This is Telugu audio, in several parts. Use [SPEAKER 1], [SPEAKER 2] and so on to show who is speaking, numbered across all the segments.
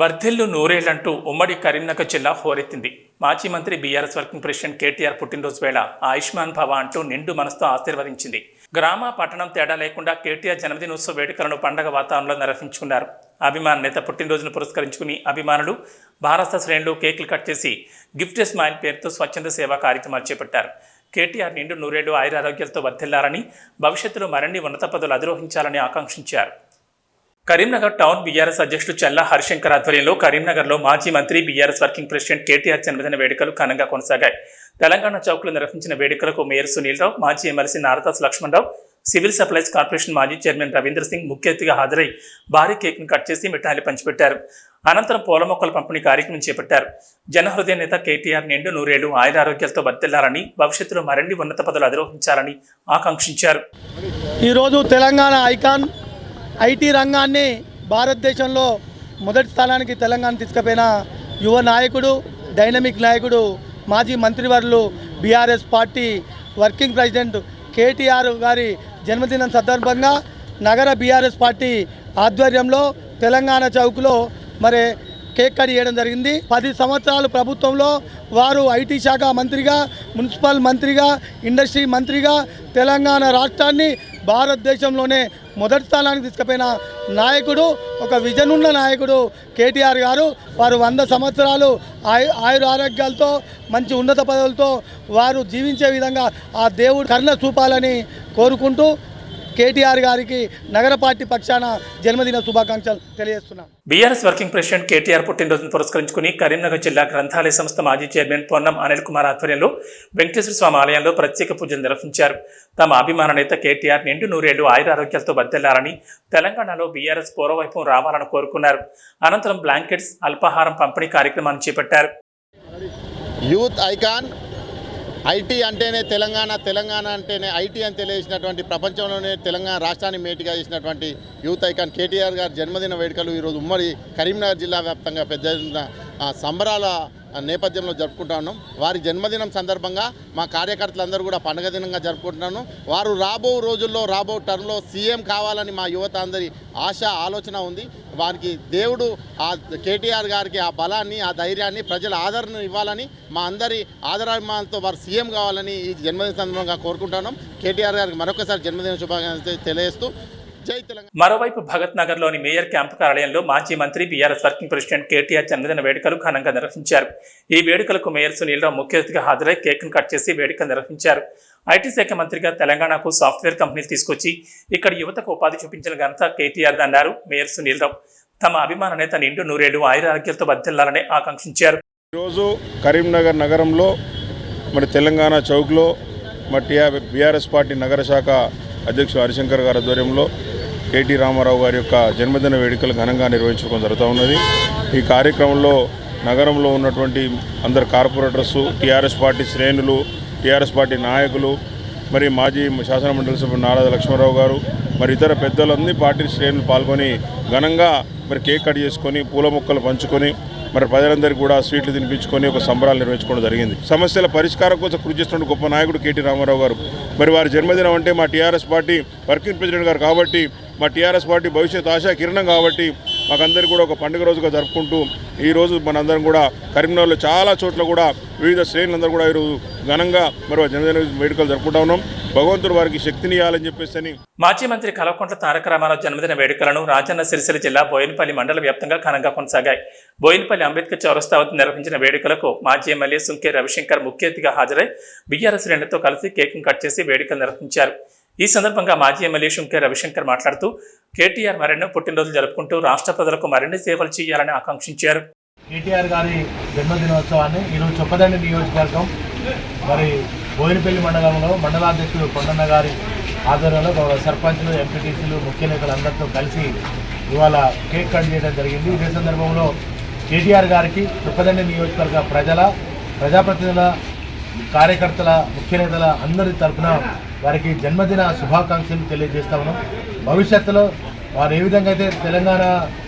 [SPEAKER 1] వర్ధిల్లు నూరేళ్ళంటూ ఉమ్మడి కరీంనగర్ జిల్లా హోరెత్తింది. మాజీ మంత్రి బీఆర్ఎస్ వర్కింగ్ ప్రెసిడెంట్ కేటీఆర్ పుట్టినరోజు వేళ ఆయుష్మాన్ భవ అంటూ నిండు మనసుతో ఆశీర్వదించింది. గ్రామ పట్టణం తేడా లేకుండా కేటీఆర్ జన్మదినోత్సవ వేడుకలను పండగ వాతావరణంలో నిర్వహించుకున్నారు. అభిమాన నేత పుట్టినరోజును పురస్కరించుకుని అభిమానులు భారత శ్రేణులు కేకులు కట్ చేసి గిఫ్ట్ స్మైల్ పేరుతో స్వచ్ఛంద సేవా కార్యక్రమాలు చేపట్టారు. కేటీఆర్ నిండు నూరేళ్ళు ఆయురారోగ్యాలతో వర్ధిల్లారని భవిష్యత్తులో మరిన్ని ఉన్నత పదవులు అధిరోహించాలని ఆకాంక్షించారు. కరీంనగర్ టౌన్ బీఆర్ఎస్ అధ్యక్షుడు చల్లా హరిశంకర్ ఆధ్వర్యంలో కరీంనగర్లో మాజీ మంత్రి బీఆర్ఎస్ వర్కింగ్ ప్రెసిడెంట్ కేటీఆర్ జన్మదిన వేడుకలు ఘనంగా కొనసాగాయి. తెలంగాణ చౌక్లో నిర్వహించిన వేడుకలకు మేయర్ సునీల్ రావు మాజీ MLC Naradas Lakshmanarao civil supplies corporation మాజీ చైర్మన్ రవీంద్ర సింగ్ ముఖ్య అతిథిగా హాజరై భారీ కేక్ను కట్ చేసి మిఠాయిలు పంచిపెట్టారు. అనంతరం పూల మొక్కల పంపిణీ కార్యక్రమం చేపట్టారు. జనహృదయ నేత కేటీఆర్ నిండు నూరేళ్ళు ఆయురారోగ్యాలతో వర్తిల్లాలని భవిష్యత్తులో మరిన్ని ఉన్నత పదవులు అధిరోహించాలని ఆకాంక్షించారు.
[SPEAKER 2] ఈరోజు తెలంగాణ ఐకాన్ ఐటీ రంగాన్ని భారతదేశంలో మొదటి స్థానానికి తెలంగాణ తీసుకుపోయిన యువ నాయకుడు డైనమిక్ నాయకుడు మాజీ మంత్రివర్లు BRS party working president KTR గారి జన్మదినం సందర్భంగా నగర బీఆర్ఎస్ పార్టీ ఆధ్వర్యంలో తెలంగాణ చౌక్లో మరి కేక్ కట్ చేయడం జరిగింది. పది సంవత్సరాలు ప్రభుత్వంలో వారు ఐటీ శాఖ మంత్రిగా మున్సిపల్ మంత్రిగా ఇండస్ట్రీ మంత్రిగా తెలంగాణ రాష్ట్రాన్ని భారతదేశంలోనే మొదటి స్థానానికి తీసుకుపోయిన నాయకుడు ఒక విజన్ ఉన్న నాయకుడు కేటీఆర్ గారు. వారు వంద సంవత్సరాలు ఆయు ఆయుర ఆరోగ్యాలతో మంచి ఉన్నత పదవులతో వారు జీవించే విధంగా ఆ దేవుడు కర్ణ చూపాలని కోరుకుంటూ కేటీఆర్ గారికి నగర పార్టీ పక్షాన జన్మదిన శుభాకాంక్షలు తెలియజేస్తున్నాం.
[SPEAKER 1] బీఆర్ఎస్ వర్కింగ్ ప్రెసిడెంట్ కేటీఆర్ పుట్టినరోజును పురస్కరించుకుని కరీంనగర్ జిల్లా గ్రంథాలయ సంస్థ మాజీ చైర్మన్ పొన్నం అనిల్ కుమార్ ఆధ్వర్యంలో వెంకటేశ్వర స్వామి ఆలయంలో ప్రత్యేక పూజలు నిర్వహించారు. తమ అభిమాన నేత కేటీఆర్ నిండు నూరేళ్ళు ఆయురారోగ్యాలతో బద్దెల్లారని తెలంగాణలో బీఆర్ఎస్ పూర్వవైపు రావాలని కోరుకున్నారు. అనంతరం బ్లాంకెట్స్ అల్పాహారం పంపిణీ కార్యక్రమాన్ని చేపట్టారు.
[SPEAKER 3] యూత్ ఐకాన్ ఐటీ అంటేనే తెలంగాణ తెలంగాణ అంటేనే ఐటీ అని తెలియజేసినటువంటి ప్రపంచంలోనే తెలంగాణ రాష్ట్రాన్ని మేటిగా చేసినటువంటి యూత్ ఐకాన్ కేటీఆర్ గారి జన్మదిన వేడుకలు ఈరోజు ఉమ్మడి కరీంనగర్ జిల్లా వ్యాప్తంగా పెద్ద సంబరాల నేపథ్యంలో జరుపుకుంటాను వారి జన్మదినం సందర్భంగా మా కార్యకర్తలందరూ కూడా పండుగ దినంగా జరుపుకుంటున్నాను. వారు రాబో రోజుల్లో రాబో టర్మ్లో సీఎం కావాలని మా యువత అందరి ఆశ ఆలోచన ఉంది. వారికి దేవుడు ఆ కేటీఆర్ గారికి ఆ బలాన్ని ఆ ధైర్యాన్ని ప్రజల ఆదరణ ఇవ్వాలని మా అందరి ఆదరాభిమానంతో వారు సీఎం కావాలని ఈ జన్మదిన సందర్భంగా కోరుకుంటున్నాం. కేటీఆర్ గారికి మరొకసారి జన్మదిన శుభాకాంక్షలు తెలియజేస్తూ
[SPEAKER 1] మరోవైపు భగత్ నగర్లోని మేయర్ క్యాంపు కార్యాలయంలో మాజీ మంత్రి బీఆర్ఎస్ వర్కింగ్ ప్రెసిడెంట్ కేటీఆర్ జన్మదిన వేడుకలు ఘనంగా నిర్వహించారు. ఈ వేడుకలకు మేయర్ సునీల్రావు ముఖ్య అతిథిగా హాజరై కేక్ను కట్ చేసి వేడుక నిర్వహించారు. ఐటీ శాఖ మంత్రిగా తెలంగాణకు సాఫ్ట్వేర్ కంపెనీలు తీసుకొచ్చి ఇక్కడ యువతకు ఉపాధి చూపించిన ఘనత కేటీఆర్ అన్నారు మేయర్ సునీల్రావు. తమ అభిమాన నేత నిండు నూరేళ్ళు ఆయురారోగ్యాలతో బద్దెల్లాలని ఆకాంక్షించారు.
[SPEAKER 4] ఈరోజు కరీంనగర్ నగరంలో మరి తెలంగాణ చౌక్లో మరి టీఆర్ బీఆర్ఎస్ పార్టీ నగర శాఖ అధ్యక్షుడు హరిశంకర్ గారి ఆధ్వర్యంలో కేటీ రామారావు గారి యొక్క జన్మదిన వేడుకలు ఘనంగా నిర్వహించుకోవడం జరుగుతూ ఉన్నది. ఈ కార్యక్రమంలో నగరంలో ఉన్నటువంటి అందరు కార్పొరేటర్స్ టీఆర్ఎస్ పార్టీ శ్రేణులు టీఆర్ఎస్ పార్టీ నాయకులు మరి మాజీ శాసన మండలి సభ్యులు నారాద లక్ష్మణరావు గారు మరి ఇతర పెద్దలన్నీ పార్టీ శ్రేణులు పాల్గొని ఘనంగా మరి కేక్ కట్ చేసుకొని పూల మొక్కలు పంచుకొని మరి ప్రజలందరికీ కూడా స్వీట్లు తినిపించుకొని ఒక సంబరాలు నిర్వహించుకోవడం జరిగింది. సమస్యల పరిష్కారం కోసం కృషి చేస్తున్న గొప్ప నాయకుడు కేటీ రామారావు గారు. మరి వారి జన్మదినం అంటే మా టీఆర్ఎస్ పార్టీ వర్కింగ్ ప్రెసిడెంట్ గారు కాబట్టి మా టీఆర్ఎస్ పార్టీ భవిష్యత్ ఆశా కిరణం కాబట్టి మాకందరికీ కూడా ఒక పండుగ రోజుగా జరుపుకుంటూ ఈరోజు మనందరం కూడా కరీంనగర్లో చాలా చోట్ల కూడా వివిధ శ్రేణులందరూ కూడా ఈరోజు ఘనంగా మరి జనజన వేడుకలు జరుపుకుంటా ఉన్నాం. భగవంతుడు వారికి శక్తిని ఇవ్వాలని చెప్పేసి అని.
[SPEAKER 1] మాజీ మంత్రి కలవకుంట్ల తారక రామారావు జన్మదిన వేడుకలను రాజన్న సిరిసిల్ల జిల్లా బోయినపల్లి మండల వ్యాప్తంగా ఘనంగా కొనసాగాయి. బోయినపల్లి అంబేద్కర్ చౌరస్తా వద్ద నిర్వహించిన వేడుకలకు మాజీ ఎమ్మెల్యే సుంకే రవిశంకర్ ముఖ్య అతిథిగా హాజరై బీఆర్ఎస్ శ్రేణులతో కలిసి కేకును కట్ చేసి వేడుకలు నిర్వహించారు. ఈ సందర్భంగా మాజీ ఎమ్మెల్యే శుంకే రవిశంకర్ మాట్లాడుతూ కేటీఆర్ మరెన్నో పుట్టినరోజులు జరుపుకుంటూ రాష్ట్ర ప్రజలకు మరిన్ని సేవలు చేయాలని ఆకాంక్షించారు.
[SPEAKER 5] కేటీఆర్ గారి జన్మదినోత్సవాన్ని ఈరోజు చొప్పదండి నియోజకవర్గం మరి బోయినపల్లి మండలంలో మండలాధ్యక్షుడు కొండన్న గారి ఆధ్వర్యంలో గౌరవ సర్పంచ్లు ఎంపీటీసీలు ముఖ్య నేతలు అందరితో కలిసి ఇవాళ కేక్ కట్ చేయడం జరిగింది. ఇదే సందర్భంలో కేటీఆర్ గారికి చొప్పదండి నియోజకవర్గ ప్రజల ప్రజాప్రతినిధుల కార్యకర్తల ముఖ్య నేతల అందరి తరఫున వారికి జన్మదిన శుభాకాంక్షలు తెలియజేస్తా ఉన్నాం. భవిష్యత్తులో వారు ఏ విధంగా అయితే తెలంగాణ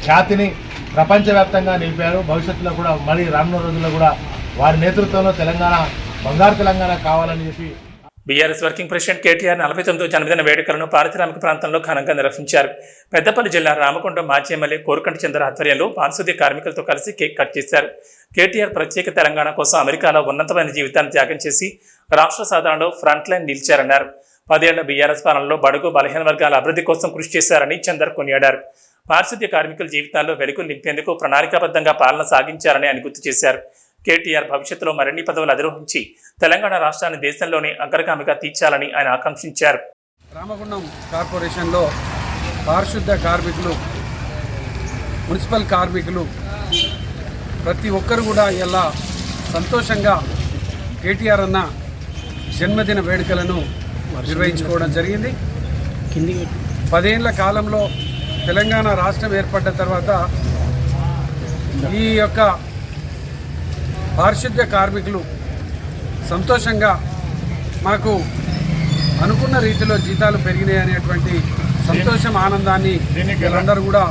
[SPEAKER 5] ఖ్యాతిని ప్రపంచవ్యాప్తంగా నిలిపారు భవిష్యత్తులో కూడా మళ్ళీ రానున్న రోజుల్లో కూడా వారి నేతృత్వంలో తెలంగాణ బంగారు తెలంగాణ కావాలని చెప్పి
[SPEAKER 1] బీఆర్ఎస్ వర్కింగ్ ప్రెసిడెంట్ కేటీఆర్ నలభై తొమ్మిదో జన్మదిన వేడుకలను పారిశ్రామిక ప్రాంతంలో ఘనంగా నిర్వహించారు. పెద్దపల్లి జిల్లా రామకొండ మాజీ ఎమ్మెల్యే కోరుకంటి చంద్ర ఆధ్వర్యంలో పారిశుద్ధ్య కార్మికులతో కలిసి కేక్ కట్ చేశారు. కేటీఆర్ ప్రత్యేక తెలంగాణ కోసం అమెరికాలో ఉన్నతమైన జీవితాన్ని త్యాగం చేసి రాష్ట్ర సాధనలో ఫ్రంట్ లైన్ నిలిచారన్నారు. పదేళ్ళ బీఆర్ఎస్ పాలనలో బడుగు బలహీన వర్గాల అభివృద్ధి కోసం కృషి చేశారని చందర్ కొనియాడారు. పారిశుద్ధ్య కార్మికుల జీవితాల్లో వెలుగులు నింపేందుకు ప్రణాళికాబద్ధంగా పాలన సాగించారని ఆయన గుర్తు చేశారు. కేటీఆర్ భవిష్యత్తులో మరిన్ని పదవులు అధిరోహించి తెలంగాణ రాష్ట్రాన్ని దేశంలోనే అగ్రగామిగా తీర్చాలని ఆయన ఆకాంక్షించారు.
[SPEAKER 6] రామగుండం కార్పొరేషన్లో పారిశుద్ధ కార్మికులు మున్సిపల్ కార్మికులు ప్రతి ఒక్కరు కూడా ఇలా సంతోషంగా కేటీఆర్ అన్న జన్మదిన వేడుకలను నిర్వహించుకోవడం జరిగింది. పదేళ్ళ కాలంలో తెలంగాణ రాష్ట్రం ఏర్పడ్డ తర్వాత ఈ యొక్క పారిశుద్ధ్య కార్మికులు సంతోషంగా మాకు అనుకున్న రీతిలో జీతాలు పెరిగినాయి అనేటువంటి సంతోషం ఆనందాన్ని వీళ్ళందరూ కూడా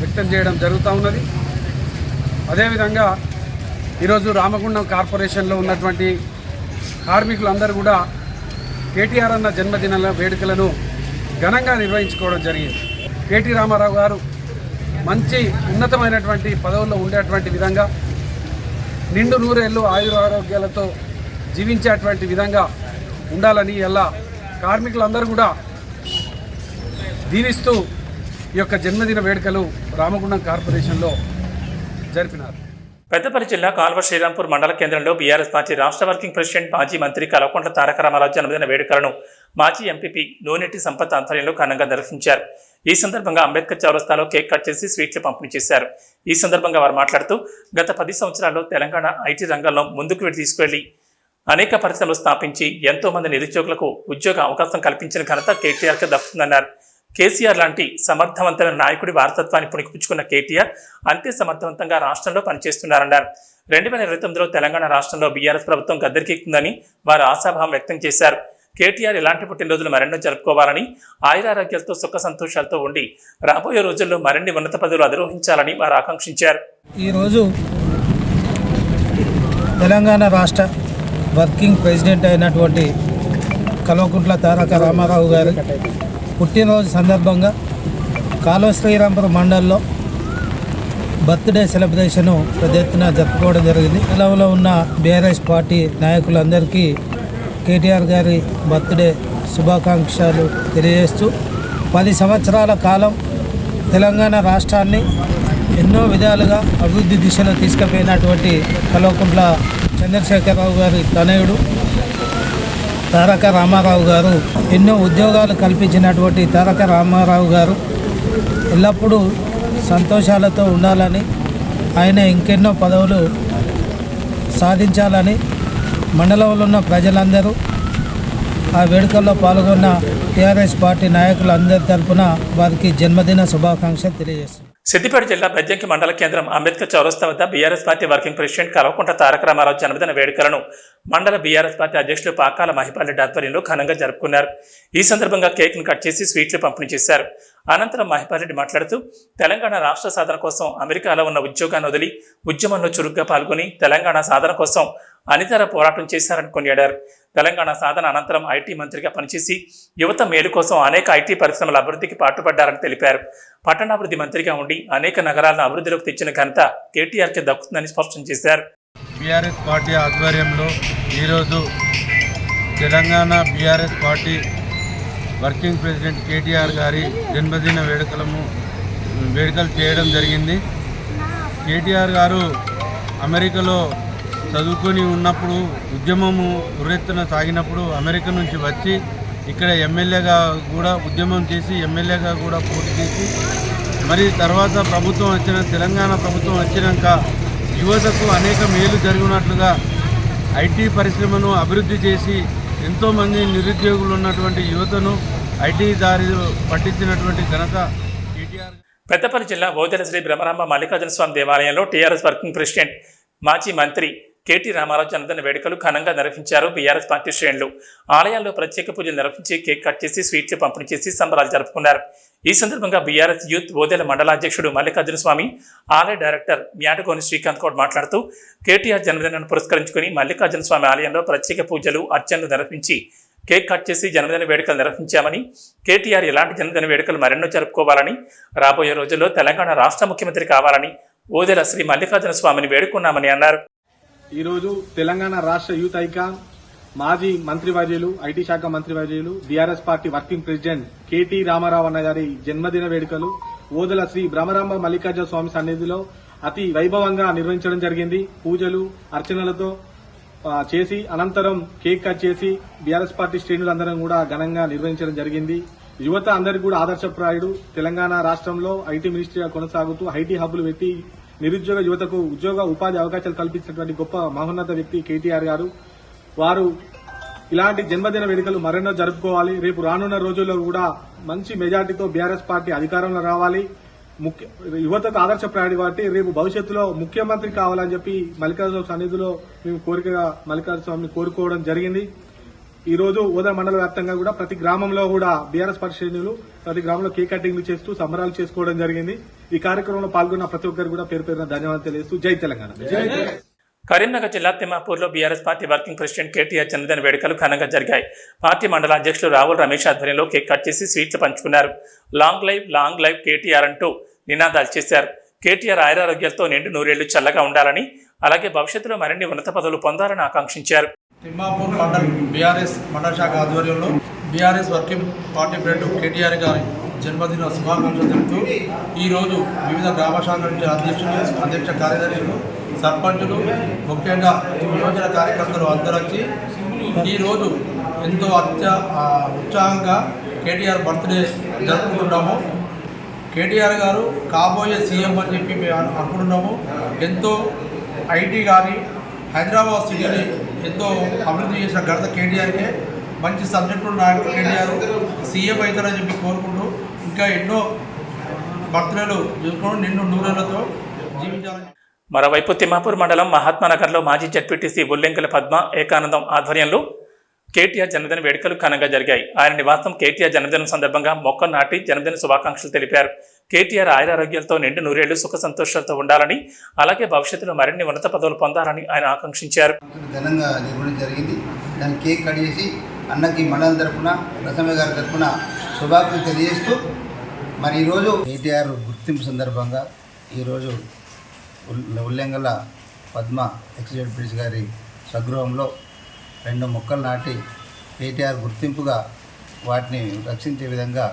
[SPEAKER 6] వ్యక్తం చేయడం జరుగుతూ ఉన్నది. అదేవిధంగా ఈరోజు రామగుండం కార్పొరేషన్లో ఉన్నటువంటి కార్మికులందరూ కూడా కేటీఆర్ అన్న జన్మదిన వేడుకలను ఘనంగా నిర్వహించుకోవడం జరిగింది. కేటీ రామారావు గారు మంచి ఉన్నతమైనటువంటి పదవుల్లో ఉండేటువంటి విధంగా నిండు నూరేళ్ళు ఆయుర ఆరోగ్యాలతో జీవించేటువంటి విధంగా ఉండాలని ఎలా కార్మికులందరూ కూడా దీవిస్తూ ఈ యొక్క జన్మదిన వేడుకలు రామగుండం కార్పొరేషన్లో జరిపినారు.
[SPEAKER 1] పెద్దపల్లి జిల్లా కాల్వ శ్రీరాంపూర్ మండల కేంద్రంలో బీఆర్ఎస్ పార్టీ రాష్ట్ర వర్కింగ్ ప్రెసిడెంట్ మాజీ మంత్రి కలవకుంట్ల తారక రామారావు జన్మదిన వేడుకలను మాజీ ఎంపీపీ నూనెటి సంపత్ ఆధ్వర్యంలో ఘనంగా నిర్వహించారు. ఈ సందర్భంగా అంబేద్కర్ చౌరస్తాలో కేక్ కట్ చేసి స్వీట్లు పంపిణీ చేశారు. ఈ సందర్భంగా వారు మాట్లాడుతూ గత పది సంవత్సరాల్లో తెలంగాణ ఐటీ రంగంలో ముందుకు వెళ్ళి తీసుకెళ్ళి అనేక పరిశ్రమలు స్థాపించి ఎంతో మంది నిరుద్యోగులకు ఉద్యోగ అవకాశం కల్పించిన ఘనత కేటీఆర్కి దక్కుతుందన్నారు. కేసీఆర్ లాంటి సమర్థవంతమైన నాయకుడి వారసత్వాన్ని పుణికిపుచ్చుకున్న కేటీఆర్ అంతే సమర్థవంతంగా రాష్ట్రంలో పనిచేస్తున్నారన్నారు. రెండు వేల ఇరవై తొమ్మిదిలో తెలంగాణ రాష్ట్రంలో బీఆర్ఎస్ ప్రభుత్వం గద్దెరికెక్కుతుందని వారు ఆశాభావం వ్యక్తం చేశారు. కేటీఆర్ ఇలాంటి పుట్టినరోజులు మరెన్నో జరుపుకోవాలని ఆయురారోగ్యాలతో సుఖ సంతోషాలతో ఉండి రాబోయే రోజుల్లో మరిన్ని ఉన్నత పదవులు అధిరోహించాలని వారు ఆకాంక్షించారు.
[SPEAKER 7] ఈరోజు తెలంగాణ రాష్ట్ర వర్కింగ్ ప్రెసిడెంట్ అయినటువంటి కల్వకుంట్ల తారక రామారావు గారు పుట్టినరోజు సందర్భంగా కాలువ శ్రీరాంపురం మండలంలో బర్త్డే సెలబ్రేషను పెద్ద ఎత్తున జరుపుకోవడం జరిగింది. సెలవులో ఉన్న బీఆర్ఎస్ పార్టీ నాయకులందరికీ కేటీఆర్ గారి బర్త్డే శుభాకాంక్షలు తెలియజేస్తూ పది సంవత్సరాల కాలం తెలంగాణ రాష్ట్రాన్ని ఎన్నో విధాలుగా అభివృద్ధి దిశలో తీసుకుపోయినటువంటి కల్వకుంట్ల చంద్రశేఖరరావు గారి తనయుడు. తారక రామారావు గారు ఎన్నో ఉద్యోగాలు కల్పించినటువంటి తారక రామారావు గారు ఎల్లప్పుడూ సంతోషాలతో ఉండాలని ఆయన ఇంకెన్నో పదవులు సాధించాలని మండలంలో ఉన్న ప్రజలందరూ ఆ వేడుకల్లో పాల్గొన్న టీఆర్ఎస్ పార్టీ నాయకులందరి తరపున వారికి జన్మదిన శుభాకాంక్షలు తెలియజేస్తుంది
[SPEAKER 1] సిద్దిపేట జిల్లా బద్యంకి మండల కేంద్రం అంబేద్కర్ చౌరస్తా వద్ద BRS party working president Kalvakunta Taraka Ramarao జన్మదిన వేడుకలను మండల బీఆర్ఎస్ పార్టీ అధ్యక్షులు పాకాల మహిపాలరెడ్డి ఆధ్వర్యంలో ఘనంగా జరుపుకున్నారు. ఈ సందర్భంగా కేక్ను కట్ చేసి స్వీట్లు పంపిణీ చేశారు. అనంతరం మహిపాలరెడ్డి మాట్లాడుతూ తెలంగాణ రాష్ట్ర సాధన కోసం అమెరికాలో ఉన్న ఉద్యోగాన్ని వదిలి ఉద్యమంలో చురుగ్గా పాల్గొని తెలంగాణ సాధన కోసం అనితర పోరాటం చేశారని కొనియాడారు తెలంగాణ సాధన అనంతరం ఐటీ మంత్రిగా పనిచేసి యువత మేలు కోసం అనేక ఐటీ పరిశ్రమల అభివృద్ధికి పాటుపడ్డారని తెలిపారు. పట్టణాభివృద్ధి మంత్రిగా ఉండి అనేక నగరాలను అభివృద్ధిలోకి తెచ్చిన ఘనత కేటీఆర్కే దక్కుతుందని స్పష్టం చేశారు.
[SPEAKER 6] బీఆర్ఎస్ పార్టీ ఆధ్వర్యంలో ఈరోజు Telangana BRS party working president KTR గారి జన్మదిన వేడుకలము వేడుకలు చేయడం జరిగింది. కేటీఆర్ గారు అమెరికాలో చదువుకొని ఉన్నప్పుడు ఉద్యమము ఉర్రెత్తున సాగినప్పుడు అమెరికా నుంచి వచ్చి ఇక్కడ ఎమ్మెల్యేగా కూడా ఉద్యమం చేసి ఎమ్మెల్యేగా కూడా పోటీ చేసి మరి తర్వాత ప్రభుత్వం వచ్చిన తెలంగాణ ప్రభుత్వం వచ్చినాక యువతకు అనేక మేలు జరిగినట్లుగా ఐటీ పరిశ్రమను అభివృద్ధి చేసి ఎంతోమంది నిరుద్యోగులు ఉన్నటువంటి యువతను ఐటీ దారి పట్టించినటువంటి ఘనత కేటీఆర్
[SPEAKER 1] పెద్దపల్లి జిల్లా ఓదెల శ్రీ బ్రహ్మరామ మల్లికార్జున స్వామి దేవాలయంలో టీఆర్ఎస్ వర్కింగ్ ప్రెసిడెంట్ మాజీ మంత్రి కేటీ రామారావు జన్మదిన వేడుకలు ఘనంగా నిర్వహించారు బీఆర్ఎస్ పార్టీ శ్రేణులు. ఆలయాల్లో ప్రత్యేక పూజలు నిర్వహించి కేక్ కట్ చేసి స్వీట్లు పంపిణీ చేసి సంబరాలు జరుపుకున్నారు. ఈ సందర్భంగా బీఆర్ఎస్ యూత్ ఓదెల మండలాధ్యక్షుడు మల్లికార్జున స్వామి ఆలయ డైరెక్టర్ మ్యాటగోని శ్రీకాంత్ గౌడ్ మాట్లాడుతూ కేటీఆర్ జన్మదినాన్ని పురస్కరించుకుని మల్లికార్జున స్వామి ఆలయంలో ప్రత్యేక పూజలు అర్చనలు నిర్వహించి కేక్ కట్ చేసి జన్మదిన వేడుకలు నిర్వహించామని కేటీఆర్ ఇలాంటి జన్మదిన వేడుకలు మరెన్నో జరుపుకోవాలని రాబోయే రోజుల్లో తెలంగాణ రాష్ట్ర ముఖ్యమంత్రి కావాలని ఓదెల శ్రీ మల్లికార్జున స్వామిని వేడుకున్నామని అన్నారు.
[SPEAKER 8] ఈరోజు తెలంగాణ రాష్ట్ర యూత్ ఐకాన్ మాజీ మంత్రివర్యులు ఐటీ శాఖ మంత్రివర్యులు BRS party working president KT Ramarao అన్న గారి జన్మదిన వేడుకలు ఓదల శ్రీ భ్రమరాంబ మల్లికార్జున స్వామి సన్నిధిలో అతి వైభవంగా నిర్వహించడం జరిగింది. పూజలు అర్చనలతో చేసి అనంతరం కేక్ కట్ చేసి బీఆర్ఎస్ పార్టీ శ్రేణులందరం కూడా ఘనంగా నిర్వహించడం జరిగింది. యువత అందరికీ కూడా ఆదర్శప్రాయుడు. తెలంగాణ రాష్ట్రంలో ఐటీ మినిస్ట్రీగా కొనసాగుతూ ఐటీ హబ్బులు పెట్టి నిరుద్యోగ యువతకు ఉద్యోగ ఉపాధి అవకాశాలు కల్పించినటువంటి గొప్ప మహోన్నత వ్యక్తి కేటీఆర్ గారు. వారు ఇలాంటి జన్మదిన వేడుకలు మరెన్నో జరుపుకోవాలి. రేపు రానున్న రోజుల్లో కూడా మంచి మెజార్టీతో బీఆర్ఎస్ పార్టీ అధికారంలో రావాలి. ముఖ్య యువతకు ఆదర్శప్రాయుడు కాబట్టి రేపు భవిష్యత్తులో ముఖ్యమంత్రి కావాలని చెప్పి మల్లికార్జున సన్నిధిలో మేము కోరికగా మల్లికార్జున స్వామిని కోరుకోవడం జరిగింది. ఈ రోజు ఓదా మండల వ్యాప్తంగా కూడా ప్రతి గ్రామంలో కూడా బీఆర్ఎస్ పార్టీ శ్రేణులు ప్రతి గ్రామంలో కేక్ కటింగ్లు చేస్తూ సంబరాలు చేసుకోవడం జరిగింది. ఈ కార్యక్రమంలో పాల్గొన్న ప్రతి ఒక్కరు కూడా పేరు పేరున ధన్యవాదాలు తెలియజేస్తూ జై తెలంగాణ.
[SPEAKER 1] కరీంనగర్ జిల్లా తిమ్మాపూర్లో BRS party working president KTR జన్మదిన వేడుకలు ఘనంగా జరిగాయి. పార్టీ మండల అధ్యక్షులు రావుల్ రమేష్ ఆధ్వర్యంలో కేక్ కట్ చేసి స్వీట్లు పంచుకున్నారు. Long life long life KTR అంటూ నినాదాలు చేశారు. కేటీఆర్ ఆయురారోగ్యాలతో నిండు నూరేళ్ళు చల్లగా ఉండాలని అలాగే భవిష్యత్తులో మరిన్ని ఉన్నత పదవులు పొందాలని ఆకాంక్షించారు.
[SPEAKER 9] తిమ్మాపూర్ మండల్ బీఆర్ఎస్ మండల శాఖ ఆధ్వర్యంలో BRS working party president KTR గారి జన్మదిన శుభాకాంక్షలు తెలుపుతూ ఈరోజు వివిధ గ్రామ శాఖల నుంచి అధ్యక్షులు అధ్యక్ష కార్యదర్శులు సర్పంచులు ముఖ్యంగా యువజన కార్యకర్తలు అందరూ వచ్చి ఈరోజు ఎంతో అత్య ఉత్సాహంగా కేటీఆర్ బర్త్డే జరుపుకుంటున్నాము. కేటీఆర్ గారు కాబోయే సీఎం అని చెప్పి మేము అనుకుంటున్నాము. ఎంతో ఐటీ కానీ హైదరాబాద్ సిటీని ఎంతో అభివృద్ధి చేసిన ఘనత కేటీఆర్కే. మంచి సబ్జెక్టు నాయకుడు కేటీఆర్ సీఎం అవుతారని చెప్పి కోరుకుంటూ ఇంకా ఎన్నో బర్త్డేలు చూసుకొని నిన్ను నూనెలతో జీవించాలని
[SPEAKER 1] మరోవైపు తిమ్మాపూర్ మండలం మహాత్మానగర్లో మాజీ జడ్పీటీసీ బుల్లెంకల పద్మ ఏకానందం ఆధ్వర్యంలో కేటీఆర్ జన్మదిన వేడుకలు ఘనంగా జరిగాయి. ఆయన నివాసం కేటీఆర్ జన్మదినం సందర్భంగా మొక్కలు నాటి జన్మదిన శుభాకాంక్షలు తెలిపారు. కేటీఆర్ ఆయురారోగ్యాలతో నిండు నూరేళ్ళు సుఖ సంతోషాలతో ఉండాలని అలాగే భవిష్యత్తులో మరిన్ని ఉన్నత పదవులు పొందాలని ఆయన ఆకాంక్షించారు.
[SPEAKER 10] ఘనంగా నిర్వహణ జరిగింది. దాని కేక్ కట్ చేసి అన్నకి మండలం తరఫున రసమ్మ గారి తరఫున శుభాకాంక్షలు తెలియజేస్తూ మరి ఈరోజు కేటీఆర్ గుర్తింపు సందర్భంగా ఈరోజు ఉల్లెంగల పద్మ ఎక్స్ గారి స్వగృహంలో రెండు మొక్కలు నాటి కేటీఆర్ గుర్తింపుగా వాటిని రక్షించే విధంగా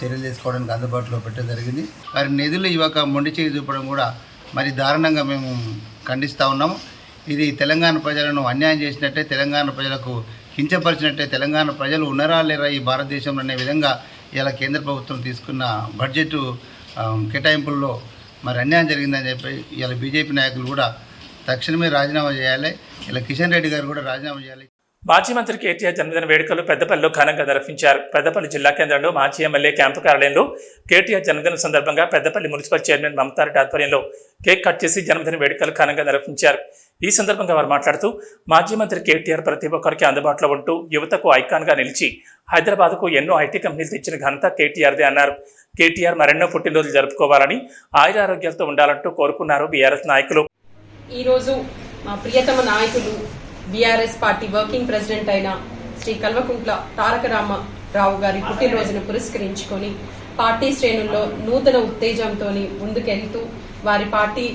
[SPEAKER 10] చర్యలు తీసుకోవడానికి అందుబాటులో పెట్టడం జరిగింది. వారి నిధులు ఇవ్వక మొండి చేయి చూపడం కూడా మరి దారుణంగా మేము ఖండిస్తూ ఉన్నాము. ఇది తెలంగాణ ప్రజలను అన్యాయం చేసినట్టే తెలంగాణ ప్రజలకు కించపరిచినట్టే తెలంగాణ ప్రజలు ఉన్నారా లేరా ఈ భారతదేశంలో అనే విధంగా ఇలా కేంద్ర ప్రభుత్వం తీసుకున్న బడ్జెట్ కేటాయింపుల్లో మరి అన్యాయం జరిగిందని చెప్పి ఇలా బీజేపీ నాయకులు కూడా తక్షణమే రాజీనామా చేయాలి. ఇలా కిషన్ రెడ్డి గారు కూడా రాజీనామా చేయాలి.
[SPEAKER 1] మాజీ మంత్రి కేటీఆర్ జన్మదిన వేడుకలు పెద్దపల్లిలో ఘనంగా నిర్వహించారు. పెద్దపల్లి జిల్లా కేంద్రంలో మాజీ ఎమ్మెల్యే క్యాంపు కార్యాలయంలో కేటీఆర్ జన్మదిన సందర్భంగా పెద్దపల్లి మున్సిపల్ చైర్మన్ మమతారెడ్డి ఆధ్వర్యంలో కేక్ కట్ చేసి జన్మదిన వేడుకలు ఘనంగా నిర్వహించారు. ఈ సందర్భంగా వారు మాట్లాడుతూ మాజీ మంత్రి కేటీఆర్ ప్రతి ఒక్కరికి అందుబాటులో ఉంటూ యువతకు ఐకాన్గా నిలిచి హైదరాబాద్కు ఎన్నో ఐటీ కంపెనీలు తెచ్చిన ఘనత కేటీఆర్దే అన్నారు. కేటీఆర్ మరెన్నో పుట్టినరోజులు జరుపుకోవాలని ఆయుర ఆరోగ్యాలతో ఉండాలంటూ కోరుకున్నారు బీఆర్ఎస్ నాయకులు.
[SPEAKER 11] ఈరోజు మా ప్రియతమ నాయకులు బీఆర్ఎస్ పార్టీ వర్కింగ్ ప్రెసిడెంట్ అయిన శ్రీ కల్వకుంట్ల తారక రామారావు గారి పుట్టినరోజును పురస్కరించుకొని పార్టీ శ్రేణుల్లో నూతన ఉత్తేజంతో ముందుకెళ్తూ వారి పార్టీ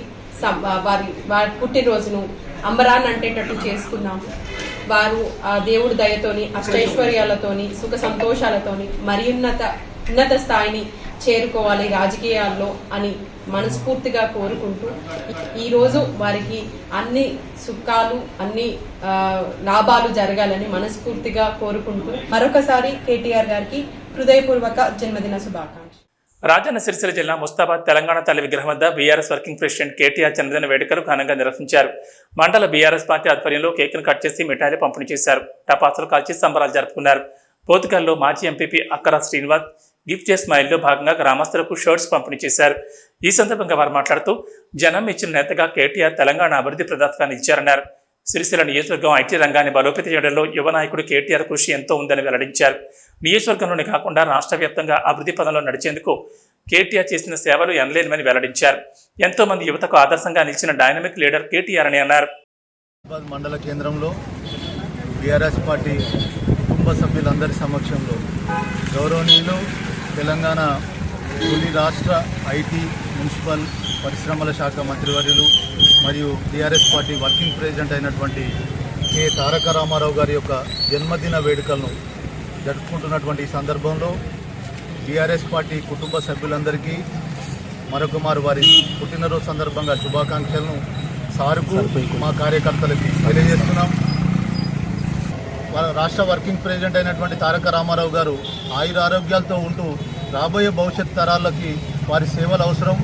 [SPEAKER 11] వారి వారి పుట్టినరోజును అంబరాన్ అంటేటట్టు చేసుకున్నాము వారు ఆ దేవుడి దయతోని అష్టైశ్వర్యాలతోని సుఖ సంతోషాలతోని మరి ఉన్నత ఉన్నత స్థాయిని చేరుకోవాలి రాజకీయాల్లో అని మనస్ఫూర్తిగా కోరుకుంటూ ఈ రోజు వారికి అన్ని సుఖాలు అన్ని లాభాలు జరగాలని మనస్ఫూర్తిగా కోరుకుంటూ మరొకసారి కేటీఆర్ గారికి హృదయపూర్వక జన్మదిన శుభాకాంక్షలు.
[SPEAKER 1] రాజన్న సిరిసిల్ల జిల్లా ముస్తాబాద్ తెలంగాణ తల్లి విగ్రహం వద్ద బీఆర్ఎస్ వర్కింగ్ ప్రెసిడెంట్ కేటీఆర్ జన్మదిన వేడుకలు ఘనంగా నిర్వహించారు. మండల బీఆర్ఎస్ పార్టీ ఆధ్వర్యంలో కేకును కట్ చేసి మిఠాయిలు పంపిణీ చేశారు. టపాసులు కాల్చి సంబరాలు జరుపుకున్నారు. పోతుకల్లో మాజీ ఎంపీపీ అక్కరా శ్రీనివాస్ గిఫ్ట్ చేస్ మైల్లో భాగంగా గ్రామస్తులకు షర్ట్స్ పంపిణీ చేశారు. ఈ సందర్భంగా వారు మాట్లాడుతూ జనం ఇచ్చిన నేతగా కేటీఆర్ తెలంగాణ అభివృద్ధి ప్రదాతగా నిలిచారన్నారు. సిరిసిల్ల నియోజకవర్గం ఐటీ రంగాన్ని బలోపేతం చేయడంలో యువ నాయకుడు కేటీఆర్ కృషి ఎంతో ఉందని వెల్లడించారు. నియోజకవర్గంలోనే కాకుండా రాష్ట్ర వ్యాప్తంగా అభివృద్ధి పదంలో నడిచేందుకు కేటీఆర్ చేసిన సేవలు ఎనలేనివని వెల్లడించారు. ఎంతో మంది యువతకు ఆదర్శంగా నిలిచిన డైనమిక్ లీడర్ కేటీఆర్ అని అన్నారు
[SPEAKER 12] మండల కేంద్రంలో బీఆర్ఎస్ పార్టీ కుటుంబ
[SPEAKER 13] కుటుంబ సభ్యులందరి సమక్షంలో గౌరవనీయులు తెలంగాణ తొలి రాష్ట్ర ఐటీ మున్సిపల్ పరిశ్రమల శాఖ మంత్రివర్యులు మరియు టీఆర్ఎస్ పార్టీ వర్కింగ్ ప్రెసిడెంట్ అయినటువంటి కె తారక రామారావు గారి యొక్క జన్మదిన వేడుకలను జరుపుకుంటున్నటువంటి ఈ సందర్భంలో టీఆర్ఎస్ పార్టీ కుటుంబ సభ్యులందరికీ మరొక మారు వారి పుట్టినరోజు సందర్భంగా శుభాకాంక్షలను సారుకు మా కార్యకర్తలకి తెలియజేస్తున్నాం. వాళ్ళ రాష్ట్ర వర్కింగ్ ప్రెసిడెంట్ అయినటువంటి తారక రామారావు గారు ఆయుర ఆరోగ్యాలతో ఉంటూ రాబోయే భవిష్యత్ తరాలకి వారి సేవలు అవసరం.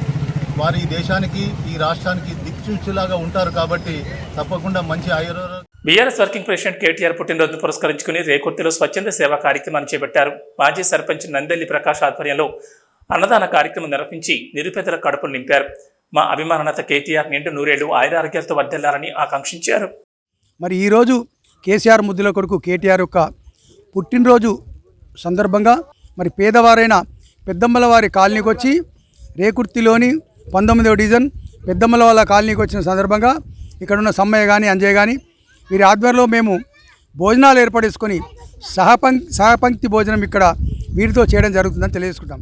[SPEAKER 13] వారి ఈ దేశానికి ఈ రాష్ట్రానికి దిక్సూచిలాగా ఉంటారు కాబట్టి తప్పకుండా మంచి ఆయుర
[SPEAKER 1] బీఆర్ఎస్ వర్కింగ్ ప్రెసిడెంట్ కేటీఆర్ పుట్టినరోజును పురస్కరించుకుని రేకుర్తిలో స్వచ్ఛంద సేవా కార్యక్రమాన్ని చేపట్టారు. మాజీ సర్పంచ్ నందెల్లి ప్రకాష్ ఆధ్వర్యంలో అన్నదాన కార్యక్రమం నిర్వహించి నిరుపేదల కడుపులు నింపారు. మా అభిమానత కేటీఆర్ నిండు నూరేళ్ళు ఆయురారోగ్యాలతో వర్ధిల్లాలని ఆకాంక్షించారు.
[SPEAKER 12] మరి ఈరోజు కేసీఆర్ ముద్దుల కొడుకు కేటీఆర్ యొక్క పుట్టినరోజు సందర్భంగా మరి పేదవారైన పెద్దమ్మల వారి కాలనీకి వచ్చి రేకుర్తిలోని పంతొమ్మిదవ డివిజన్ పెద్దమ్మల వాళ్ళ కాలనీకి వచ్చిన సందర్భంగా ఇక్కడ ఉన్న సమ్మయ్య కానీ అంజయ్ కానీ వీరి ఆధ్వర్యంలో మేము భోజనాలు ఏర్పడేసుకొని సహపంక్ సహపంక్తి భోజనం ఇక్కడ వీరితో చేయడం జరుగుతుందని తెలియజేసుకుంటాం.